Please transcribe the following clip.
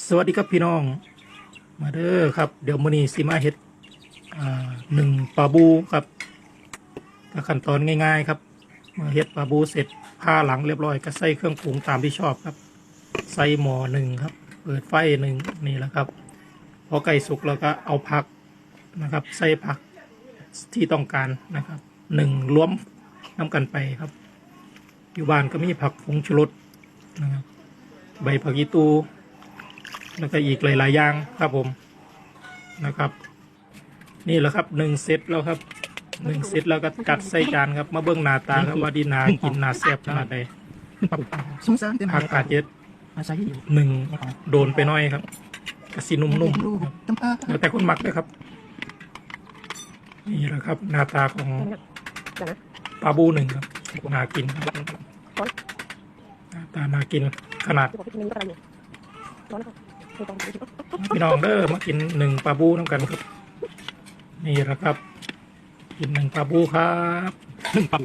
สวัสดีครับพี่น้อง มาเด้อครับ เดี๋ยวมื้อนี้สิมาเฮ็ดอ่าหนึ่งปลาบูครับขั้นตอนง่าย ๆ ครับเมื่อเฮ็ดปลาบูเสร็จผ้าหลังเรียบร้อยก็ใส่เครื่องปรุงตามที่ชอบครับ ใส่หม้อหนึ่งครับ เปิดไฟหนึ่งนี่แหละครับ พอไก่สุกแล้วก็เอาผักนะครับ ใส่ผักที่ต้องการนะครับหนึ่งรวมน้ำกันไปครับ อยู่บ้านก็มีผักผงชูรสนะครับใบผักอีตู แล้วก็อีกหลายๆอย่างครับผมนะครับ นี่แหละครับหนึ่งเซตแล้วครับหนึ่งเซตแล้วก็จัดใส่จานครับ มาเบิ้งหน้าตาครับว่าดีนากินนาแซ่บขนาดใดสงสารเต็มทางอาจจะอาศัยอยู่หนึ่งโดนไปหน้อยครับกระสีนุ่มลูกๆครับตั้งตาแล้วแต่คนมักเลยครับ นี่แหละครับ หน้าตาของปลาบูหนึ่งครับน่ากินครับหน้าตาน่ากินขนาด พี่น้องเด้อมากินหนึ่งปลาบูน้ำกันครับ นี่แหละครับ กินหนึ่งปลาบูครับหนึ่งปั๊บ